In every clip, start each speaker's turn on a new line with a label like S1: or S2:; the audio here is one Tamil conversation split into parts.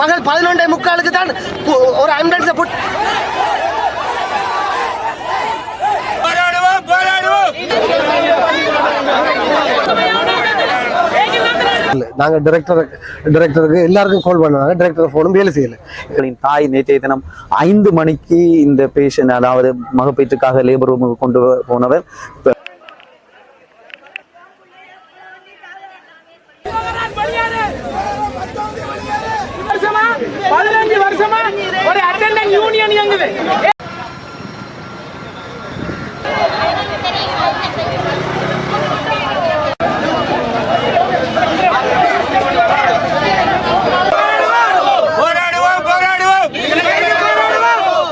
S1: பகல் பதினொன்றே முக்காலுக்கு தான் ஒரு ஆம்புலன்ஸை புட்
S2: போராடுவோம் போராடுவோம்.
S3: இல்லை நாங்கள் டிரெக்டர் டிரெக்டருக்கு எல்லாருக்கும் கால் பண்ணாங்க டிரெக்டர் ஃபோனும் வேலை செய்யலை.
S4: தாய் நேற்றைய தினம் ஐந்து மணிக்கு இந்த பேஷண்ட் அதாவது மகப்பேற்றுக்காக லேபர் ரூமுக்கு கொண்டு போனவர் இப்ப
S2: வருஷமா பதினஞ்சு வருஷமா ஒரு அட்டெண்டன்ட் யூனியன் இயங்குது போராடுவோம் போராடுவோம்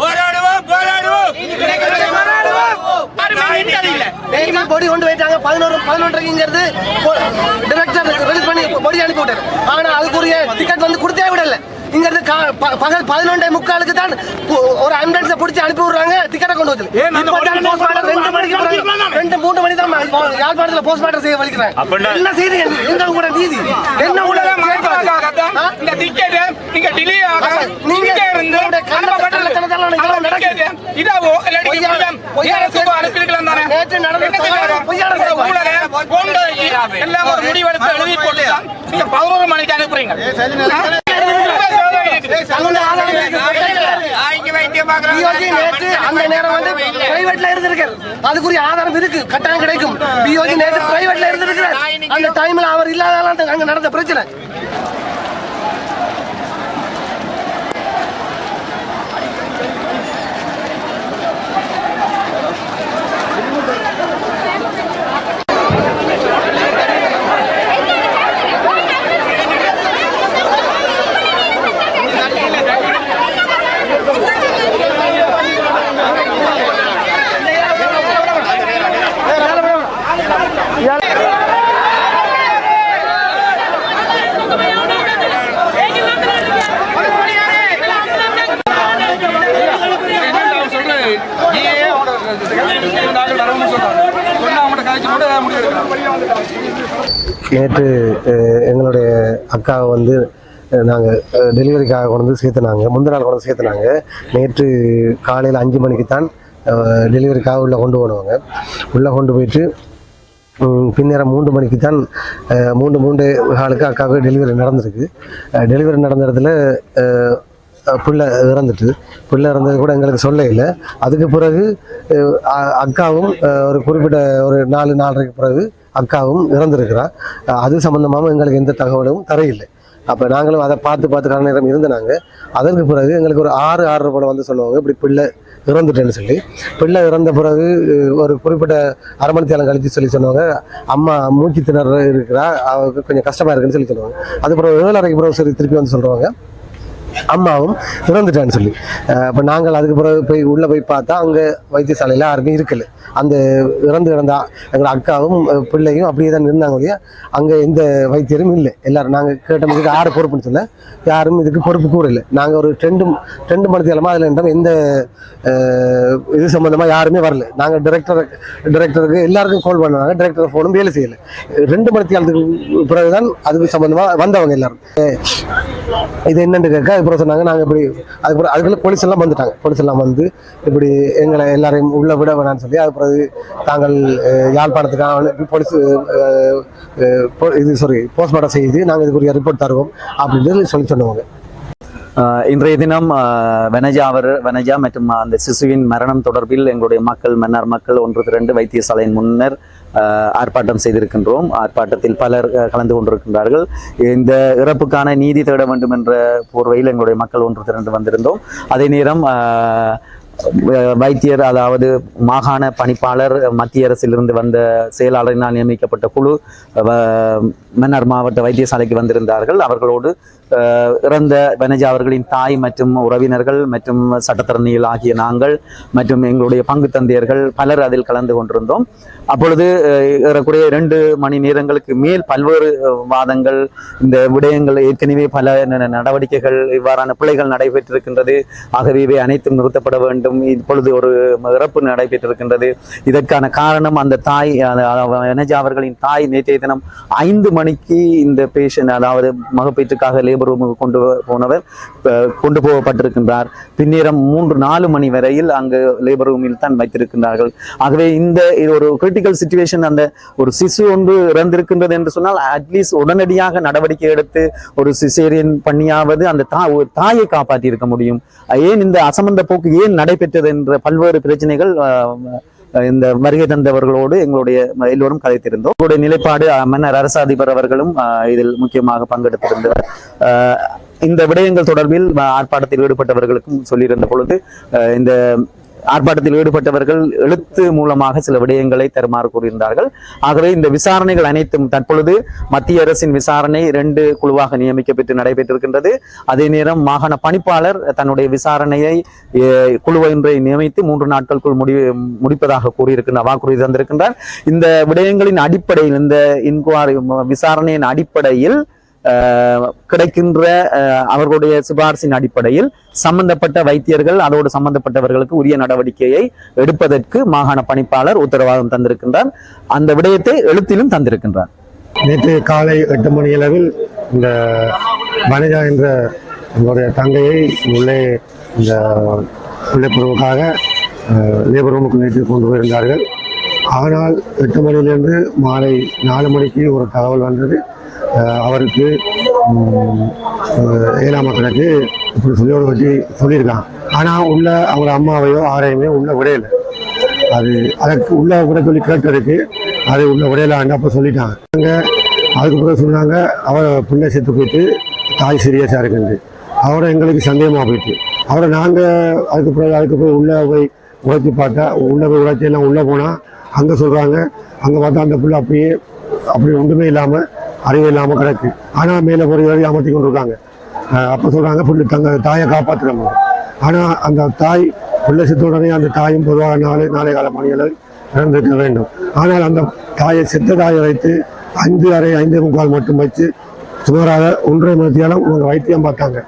S2: போராடுவோம் போராடுவோம்
S1: டெய்லி பொடி கொண்டு போயிட்டாங்க பதினோரு பதினொன்றரைக்கு இங்கிறது டிரெக்டர் ரிலீஸ் பண்ணி பொடி அனுப்பி விட்டாரு ஆனா அதுக்குரிய டிக்கெட் வந்து கொடுத்தே விடல இங்கிறது கா- ப- பகல் பதினொன்றே முக்காலுக்கு தான் பு- ஒரு பிடிச்சி அனுப்பி விடுறாங்க டிக்கெட்டை கொண்டு வந்து. ரெண்டு மணிக்கு பிறகு ரெண்டு மூணு மணி தான் யாழ்ப்பாணத்தில் போஸ்ட்மார்ட்டம் செய்ய வலிக்கிறாங்க என்ன? செய்தி? எங்க கூட நீதி? என்ன கூட?
S2: இந்த டிக்கெட் நீங்க டிலே
S1: நீங்க
S2: நீங்க இருந்து. இதாவோ? அனுப்பியிருக்கலாம் தானே?
S1: நேற்று நடந்த
S2: என்ன எல்லாம் ஒரு முடிவெடுத்து எழுதி போட்டு நீங்க பதினோரு மணிக்கு அனுப்புறீங்க
S1: அங்க ஆதாரம் இருக்கு.
S2: ஆய்க்கு வைத்தியம் பாக்குறாங்க
S1: பிஓஜி நேற்று அந்த நேரம் வந்து பிரைவேட்ல இருந்திருக்கு அதுக்குரிய ஆதாரம் இருக்கு கட்டாயம் கிடைக்கும். பிஓஜி நேற்று பிரைவேட்ல இருந்திருக்கு அந்த டைம்ல அவர் இல்லாததால அங்க நடந்த பிரச்சனை.
S3: நேற்று எங்களுடைய அக்காவை வந்து நாங்கள் டெலிவரிக்காக கொண்டு வந்து சேர்த்துனாங்க. முந்தின நாள் கொண்டு வந்து சேர்த்துனாங்க. நேற்று காலையில் அஞ்சு மணிக்கு தான் டெலிவரிக்காக உள்ளே கொண்டு போனவங்க. உள்ளே கொண்டு போயிட்டு பின்னேரம் மூன்று மணிக்கு தான் மூன்று மூன்று காலுக்கு அக்காவுக்கு டெலிவரி நடந்திருக்கு. டெலிவரி நடந்த இடத்துல பிள்ளை இறந்துட்டு பிள்ளை இறந்தது கூட எங்களுக்கு சொல்ல இல்லை அதுக்கு பிறகு அ- அக்காவும் ஒரு குறிப்பிட்ட ஒரு நாலு நாலரைக்கு பிறகு அக்காவும் இறந்துருக்கிறாள் அது சம்மந்தமாக எங்களுக்கு எந்த தகவலும் தரையில்லை. அப்போ நாங்களும் அதை பார்த்து பார்த்து கால நேரம் இருந்தனாங்க அதற்கு பிறகு எங்களுக்கு ஒரு ஆறு ஆறு போல வந்து சொல்லுவாங்க. இப்படி பிள்ளை இறந்துட்டேன்னு சொல்லி. பிள்ளை இறந்த பிறகு ஒரு குறிப்பிட்ட அரை மணி சொல்லி சொன்னாங்க அம்மா மூச்சு திணற இருக்கிறா அவருக்கு கொஞ்சம் கஷ்டமாக இருக்குன்னு சொல்லி சொல்லுவாங்க. அதுக்கப்புறம் ஏழரைக்கு பிறகு சரி திருப்பி வந்து சொல்கிறாங்க அம்மாவும் இறந்துட்டான்னு சொல்லி. அப்போ நாங்கள் அதுக்கு பிறகு போய் உள்ளே போய் பார்த்தா அங்கே வைத்தியசாலையில் யாருமே இருக்கலை. அந்த இறந்து கிடந்த எங்களோட அக்காவும் பிள்ளையும் அப்படியே தான் இருந்தாங்க இல்லையா அங்கே எந்த வைத்தியரும் இல்லை. எல்லாரும் நாங்கள் கேட்ட இதுக்கு யார் பொறுப்புன்னு சொல்ல யாரும் இதுக்கு பொறுப்பு கூட இல்லை. நாங்கள் ஒரு ரெண்டு ரெண்டு மணி தேலமாக அதில் இருந்தோம் எந்த இது சம்மந்தமாக யாருமே வரல. நாங்கள் டிரெக்டர் டிரெக்டருக்கு எல்லாருக்கும் கால் பண்ணாங்க டிரெக்டர் ஃபோனும் வேலை செய்யலை. ரெண்டு மணி தேலத்துக்கு பிறகுதான் அதுக்கு சம்மந்தமாக வந்தவங்க எல்லாரும். இது என்னென்னு கேட்க அதுக்கப்புறம் சொன்னாங்க நாங்கள் இப்படி அதுக்கப்புறம் அதுக்குள்ளே போலீஸ் எல்லாம் வந்துட்டாங்க. போலீஸ் எல்லாம் வந்து இப்படி எங்களை எல்லாரையும் உள்ள விட வேணாம்னு சொல்லி அது பிறகு தாங்கள் அஹ், யாழ்ப்பாணத்துக்காக போலீஸ் போ- இது சாரி போஸ்ட்மார்ட்டம் செய்து நாங்கள் இதுக்குரிய ரிப்போர்ட் தருவோம் அப்படின்னு சொல்லி சொன்னவங்க.
S4: இன்றைய தினம் வெனஜா அவர் வெனஜா மற்றும் அந்த சிசுவின் மரணம் தொடர்பில் எங்களுடைய மக்கள் மன்னார் மக்கள் ஒன்று திரண்டு வைத்தியசாலையின் முன்னர் ஆர்ப்பாட்டம் செய்திருக்கின்றோம். ஆர்ப்பாட்டத்தில் பலர் கலந்து கொண்டிருக்கின்றார்கள். இந்த இறப்புக்கான நீதி தேட வேண்டும் என்ற போர்வையில் எங்களுடைய மக்கள் ஒன்று திரண்டு வந்திருந்தோம். அதே நேரம் வைத்தியர் அதாவது மாகாண பணிப்பாளர் மத்திய அரசிலிருந்து வந்த செயலாளரினால் நியமிக்கப்பட்ட குழு மன்னர் மாவட்ட வைத்தியசாலைக்கு வந்திருந்தார்கள். அவர்களோடு இறந்த வனஜா அவர்களின் தாய் மற்றும் உறவினர்கள் மற்றும் சட்டத்தரணிகள் ஆகிய நாங்கள் மற்றும் எங்களுடைய பங்கு தந்தையர்கள் பலர் அதில் கலந்து கொண்டிருந்தோம். அப்பொழுது ஏறக்குறைய இரண்டு மணி நேரங்களுக்கு மேல் பல்வேறு வாதங்கள் இந்த விடயங்கள் ஏற்கனவே பல ந- நடவடிக்கைகள் இவ்வாறான பிள்ளைகள் நடைபெற்றிருக்கின்றது. ஆகவே இவை அனைத்தும் நிறுத்தப்பட வேண்டும். இப்பொழுது ஒரு இறப்பு நடைபெற்றிருக்கின்றது. இதற்கான காரணம் அந்த தாய் வனஜா அவர்களின் தாய் நேற்றைய தினம் ஐந்து மணிக்கு இந்த பேஷண்ட் அதாவது மகப்பேற்றுக்காக லேபர் ரூமுக்கு கொண்டு போனவர் கொண்டு போகப்பட்டிருக்கின்றார். பின்னேரம் மூன்று நாலு மணி வரையில் அங்கு லேபர் ரூமில் தான் வைத்திருக்கின்றார்கள். ஆகவே இந்த இது ஒரு கிரிட்டிக்கல் சுச்சுவேஷன் அந்த ஒரு சிசு ஒன்று இறந்திருக்கின்றது என்று சொன்னால் அட்லீஸ்ட் உடனடியாக நடவடிக்கை எடுத்து ஒரு சிசேரியன் பண்ணியாவது அந்த தா ஒரு தாயை காப்பாற்றி இருக்க முடியும். ஏன் இந்த அசமந்த போக்கு ஏன் நடைபெற்றது என்ற பல்வேறு பிரச்சனைகள் இந்த வருகை தந்தவர்களோடு எங்களுடைய எல்லோரும் கதைத்திருந்தோம். உங்களுடைய நிலைப்பாடு மன்னர் அரச அதிபர் அவர்களும் அஹ், இதில் முக்கியமாக பங்கெடுத்திருந்தவர். அஹ், இந்த விடயங்கள் தொடர்பில் ஆர்ப்பாட்டத்தில் ஈடுபட்டவர்களுக்கும் சொல்லியிருந்த பொழுது அஹ், இந்த ஆர்ப்பாட்டத்தில் ஈடுபட்டவர்கள் எழுத்து மூலமாக சில விடயங்களை தருமாறு கூறியிருந்தார்கள். ஆகவே இந்த விசாரணைகள் அனைத்தும் தற்பொழுது மத்திய அரசின் விசாரணை இரண்டு குழுவாக நியமிக்கப்பட்டு நடைபெற்றிருக்கின்றது. அதே நேரம் மாகாண பணிப்பாளர் தன்னுடைய விசாரணையை குழுவை குழு ஒன்றை நியமித்து மூன்று நாட்களுக்குள் முடி முடிப்பதாக கூறியிருக்கின்ற வாக்குறுதி தந்திருக்கின்றார். இந்த விடயங்களின் அடிப்படையில் இந்த இன்குவாரி விசாரணையின் அடிப்படையில் கிடைக்கின்ற அவர்களுடைய சிபாரிசின் அடிப்படையில் சம்பந்தப்பட்ட வைத்தியர்கள் அதோடு சம்பந்தப்பட்டவர்களுக்கு உரிய நடவடிக்கையை எடுப்பதற்கு மாகாண பணிப்பாளர் உத்தரவாதம் தந்திருக்கின்றார். அந்த விடயத்தை எழுத்திலும் தந்திருக்கின்றார்.
S5: நேற்று காலை எட்டு மணி அளவில் இந்த வனிதா என்ற எங்களுடைய தங்கையை உள்ளே இந்த பிள்ளைப்பருவுக்காக லேபர் ரூமுக்கு நேற்று கொண்டு போயிருந்தார்கள். ஆனால் எட்டு மணியிலிருந்து மாலை நாலு மணிக்கு ஒரு தகவல் வந்தது. அவருக்கு ஏழாம் மக்களுக்கு இப்படி சொல்லியோட வச்சு சொல்லியிருக்கான். ஆனால் உள்ள அவங்க அம்மாவையோ ஆரையுமே உள்ள உடையலை அது அதற்கு உள்ள விட சொல்லி கேட்டதுக்கு அது உள்ள உடையலான்னு அப்போ சொல்லிட்டாங்க அங்கே அதுக்கு பிறகு சொன்னாங்க அவரை பிள்ளை செத்து போயிட்டு தாய் சீரியஸாக இருக்குது அவரை எங்களுக்கு சந்தேகமாக போயிட்டு. அவரை நாங்கள் அதுக்கு பிறகு அதுக்கு உள்ளே போய் உழைச்சி பார்த்தா உள்ளே போய் உழைச்சி எல்லாம் உள்ளே போனால் அங்கே சொல்கிறாங்க அங்கே பார்த்தா அந்த பிள்ளை அப்படியே அப்படி ஒன்றுமே இல்லாமல் அறிவு இல்லாமல் கிடக்கு. ஆனால் மேலே ஒரு வழி அமர்த்தி கொண்டிருக்காங்க. அப்போ சொல்கிறாங்க புள்ளி தங்க தாயை காப்பாற்றுறாங்க ஆனால் அந்த தாய் பிள்ளை செத்த அந்த தாயும் பொதுவாக நாளை நாளை கால பணிகளை இறந்திருக்க வேண்டும். ஆனால் அந்த தாயை செத்த தாயை வைத்து ஐந்து அரை ஐந்து முக்கால் மட்டும் வச்சு சுமாராக ஒன்றரை மணித்தியாலும் அவங்க வைத்தியம் பார்த்தாங்க.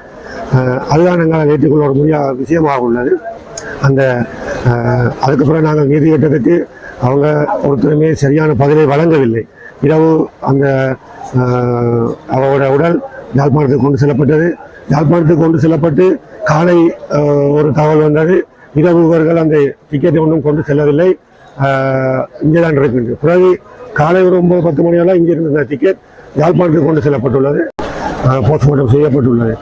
S5: அதுதான் எங்களால் ஏற்றுக்கொள்ள ஒரு முடியாத விஷயமாக உள்ளது. அந்த அதுக்கப்புறம் நாங்கள் நீதி கேட்டதுக்கு அவங்க ஒருத்தருமே சரியான பதிலை வழங்கவில்லை. இரவு அந்த அவரோட உடல் யாழ்ப்பாணத்துக்கு கொண்டு செல்லப்பட்டது. யாழ்ப்பாணத்துக்கு கொண்டு செல்லப்பட்டு காலை ஒரு தகவல் வந்தது. இரவு இவர்கள் அந்த டிக்கெட்டை ஒன்றும் கொண்டு செல்லவில்லை. இங்கே தான் இருக்கின்றது பிறகு காலை ஒரு ஒன்பது பத்து மணியெல்லாம் இங்கே இருந்த டிக்கெட் யாழ்ப்பாணத்துக்கு கொண்டு செல்லப்பட்டுள்ளது. போஸ்ட்மார்ட்டம் செய்யப்பட்டுள்ளது.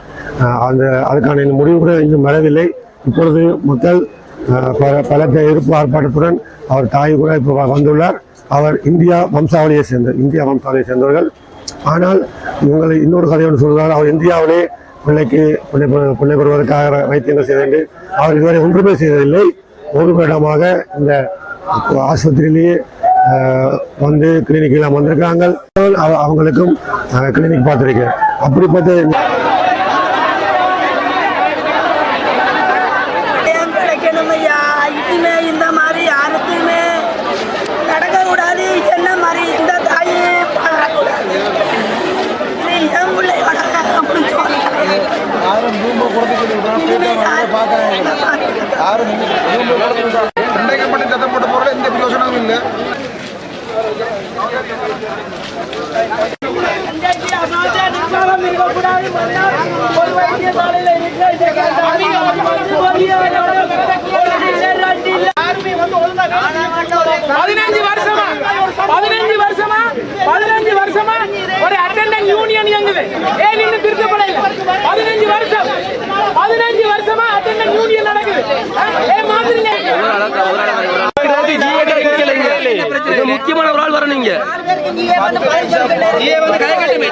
S5: அந்த அதுக்கான இந்த முடிவு கூட இன்னும் வரவில்லை. இப்பொழுது மக்கள் அஹ், பல பலத்த எதிர்ப்பு ஆர்ப்பாட்டத்துடன் அவர் தாய் கூட இப்போ வந்துள்ளார். அவர் இந்தியா வம்சாவளியை சேர்ந்த இந்தியா வம்சாவளியை சேர்ந்தவர்கள். ஆனால் இவங்களை இன்னொரு கதை ஒன்று சொல்கிறார் அவர் இந்தியாவிலே பிள்ளைக்கு பிள்ளை பிள்ளை பெறுவதற்காக வைத்தியங்கள் செய்ய வேண்டும் அவர் இதுவரை ஒன்றுமே செய்ததில்லை. ஒரு வருடமாக இந்த ஆஸ்பத்திரியிலேயே வந்து கிளினிக்கெல்லாம் வந்திருக்காங்க அவ- அவங்களுக்கும் கிளினிக் பார்த்துருக்கேன் அப்படிப்பட்ட
S6: ஏன் கிடைக்கணும் ஐயா இனிமே இந்த மாதிரி யாருக்குமே நடக்கக்கூடாது என்ன மாதிரி இந்த தாயை பாடக்கூடாது இது என் பிள்ளையோட அப்படி சொல்லுங்க இனிமே யாரும் இந்த மாதிரி
S2: சந்தேகப்பட்டு சத்தம் போட்ட பொருள் எந்த பிரயோஜனமும் இல்லை
S7: பதினஞ்சு வருஷமா பதினஞ்சு வருஷமா பதினஞ்சு வருஷமா ஒரு அட்டண்டன்ட் யூனியன் இயங்குது. ஏன் இன்னும் திருத்தப்படையில் பதினஞ்சு வருஷம் பதினஞ்சு வருஷமா அட்டண்டன்ட் யூனியன் நடக்குது. ஏன் மாதிரி
S1: முக்கியமான ஒரு ஆள் வரணும் இங்க.
S8: கை கட்டுமே.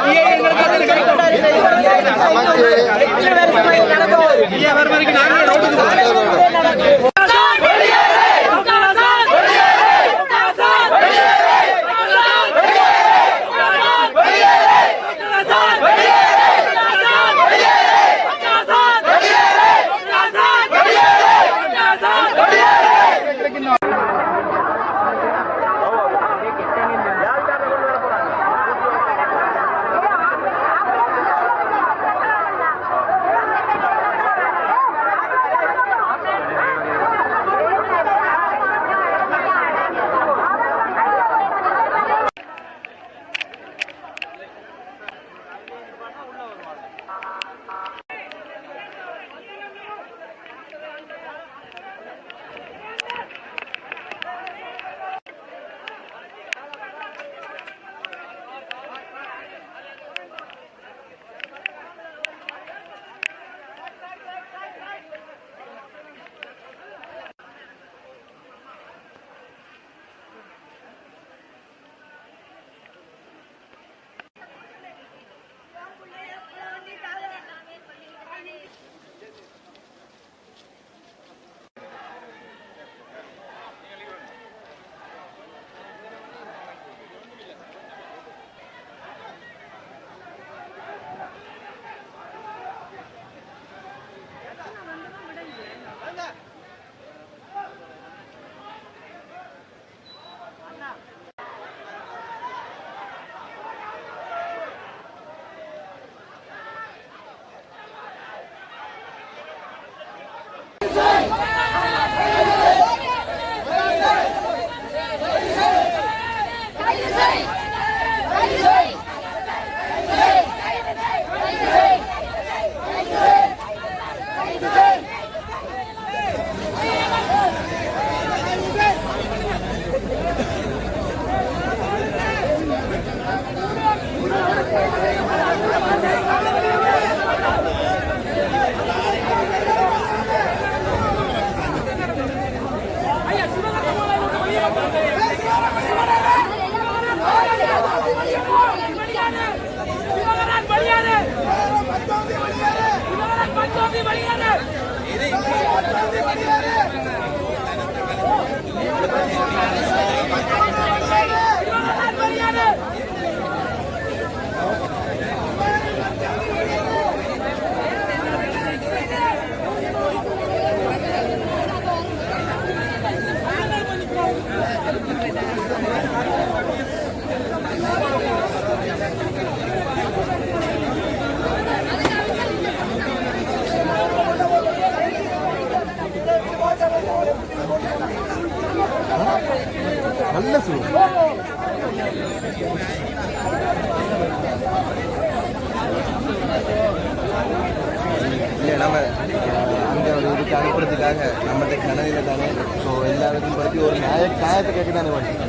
S8: நம்மகிட்ட கனவில் தானே? ஸோ எல்லாருக்கும் பற்றி ஒரு நியாய நியாயத்தை கேட்க தானே வேண்டியது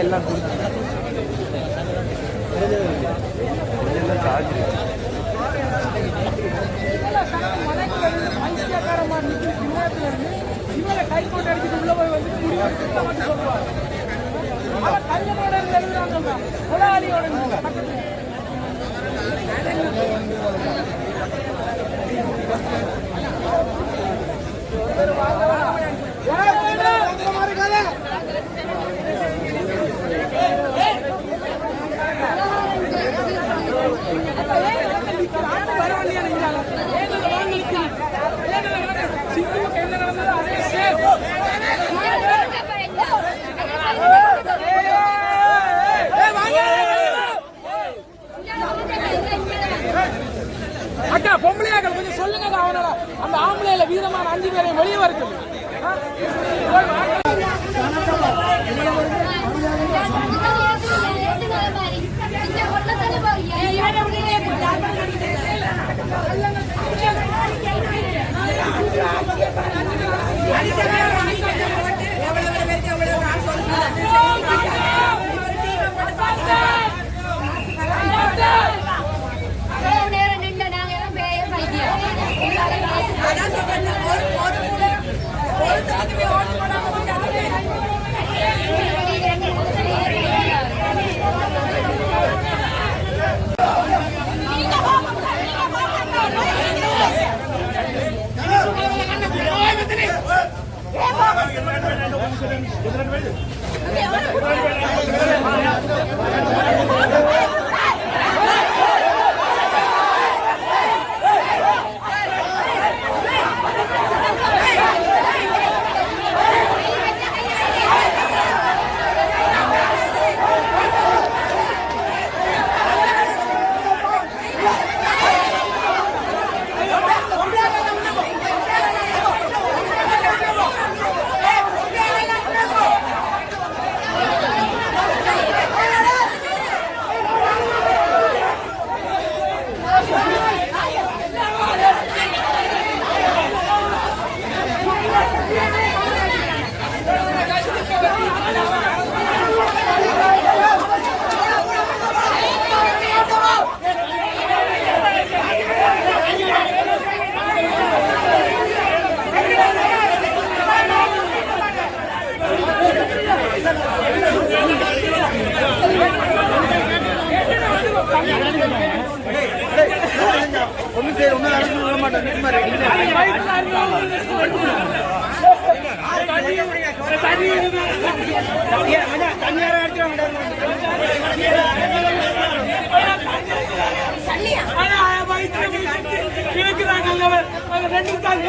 S8: எல்லாம் சார்ஜ்
S7: கை போட்டு அடிச்சுட்டு உள்ள போய் வந்து முடிவு எழுதுறாங்க Thank you. வீரமான அஞ்சு பேரை வெளியே வருது ரெண்டு தாங்க